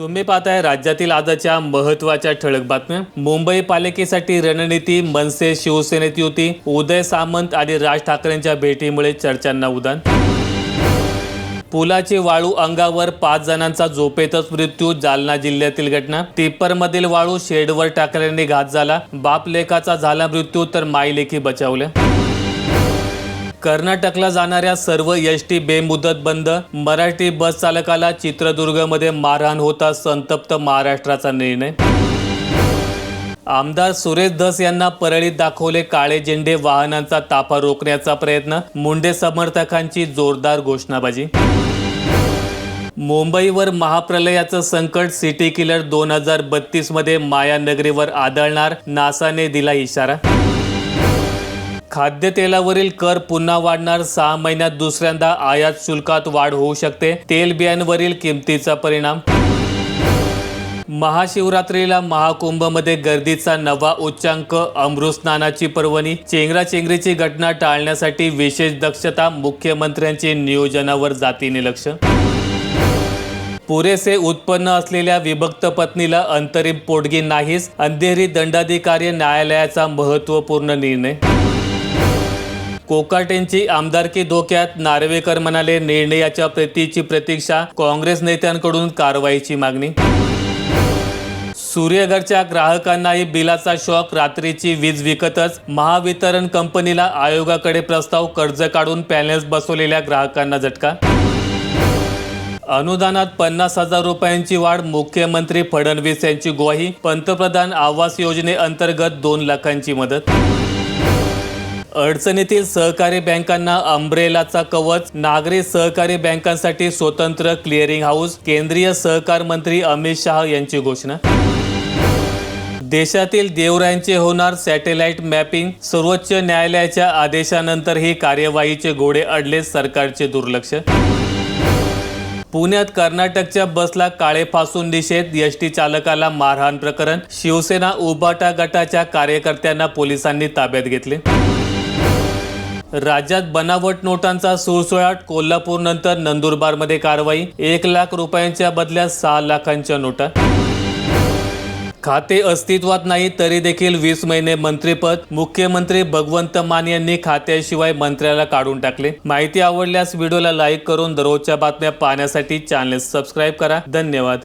तुम्ही पाहताय राज्यातील आजच्या महत्त्वाच्या ठळक बातम्या. मुंबई पालिकेसाठी रणनीती मनसे शिवसेनेत युती. उदय सामंत आणि राज ठाकरेंच्या भेटीमुळे चर्चांना उदान. पुलाची वाळू अंगावर पाच जणांचा झोपेतच मृत्यू जालना जिल्ह्यातील घटना. टिप्परमधील वाळू शेडवर टाकल्याने घात झाला. बाप लेखाचा झाला मृत्यू तर मायलेखी बचावल्या. कर्नाटकला जाणाऱ्या सर्व एस टी बेमुदत बंद मराठी बस चालकाला चित्रदुर्गमध्ये मारहाण होता संतप्त महाराष्ट्राचा निर्णय. आमदार सुरेश धस यांना परळीत दाखवले काळे झेंडे वाहनांचा ताफा रोखण्याचा प्रयत्न मुंडे समर्थकांची जोरदार घोषणाबाजी. मुंबईवर महाप्रलयाचं संकट सिटी किलर दोन हजार बत्तीसमध्ये मायानगरीवर आदळणार नासाने दिला इशारा. खाद्यतेलावरील कर पुन्हा वाढणार. सहा महिन्यात दुसऱ्यांदा आयात शुल्कात वाढ होऊ शकते. तेलबियांवरील किमतीचा परिणाम. महाशिवरात्रीला महाकुंभमध्ये गर्दीचा नवा उच्चांक अमृतस्नानाची पर्वणी. चेंगराचेंगरीची घटना टाळण्यासाठी विशेष दक्षता मुख्यमंत्र्यांचे नियोजनावर जातीने लक्ष. पुरेसे उत्पन्न असलेल्या विभक्त पत्नीला अंतरिम पोटगी नाहीच अंधेरी दंडाधिकारी न्यायालयाचा महत्त्वपूर्ण निर्णय. कोकाटेंची आमदारकी धोक्यात नार्वेकर म्हणाले निर्णयाच्या प्रतीची प्रतीक्षा काँग्रेस नेत्यांकडून कारवाईची मागणी. सूर्यगडच्या ग्राहकांनाही बिलाचा शॉक रात्रीची वीज विकतच महावितरण कंपनीला आयोगाकडे प्रस्ताव कर्ज काढून पॅनेल्स बसवलेल्या ग्राहकांना झटका. अनुदानात पन्नास हजार रुपयांची वाढ मुख्यमंत्री फडणवीस यांची ग्वाही पंतप्रधान आवास योजनेअंतर्गत दोन लाखांची मदत. अडचणीतील सहकारी बँकांना अंब्रेलाचा कवच नागरी सहकारी बँकांसाठी स्वतंत्र क्लिअरिंग हाऊस केंद्रीय सहकार मंत्री अमित शहा यांची घोषणा. देशातील देवरायांचे होणार सॅटेलाइट मॅपिंग सर्वोच्च न्यायालयाच्या आदेशानंतर ही कार्यवाहीचे घोडे अडले सरकारचे दुर्लक्ष. पुण्यात कर्नाटकच्या बसला काळे फासून निषेध एस टी चालकाला मारहाण प्रकरण शिवसेना उबाटा गटाच्या कार्यकर्त्यांना पोलिसांनी ताब्यात घेतले. राज्यात बनावट नोटांचा सुळसुळाट कोल्हापूरनंतर नंदुरबारमध्ये कारवाई. एक लाख रुपयांच्या बदल्यात सहा लाखांच्या नोटा. खाते अस्तित्वात नाही तरी देखील वीस महिने मंत्रिपद. मुख्यमंत्री भगवंत मान यांनी खात्याशिवाय मंत्र्याला काढून टाकले. माहिती आवडल्यास व्हिडिओला लाईक करून दररोजच्या बातम्या पाहण्यासाठी चॅनल सबस्क्राईब करा. धन्यवाद.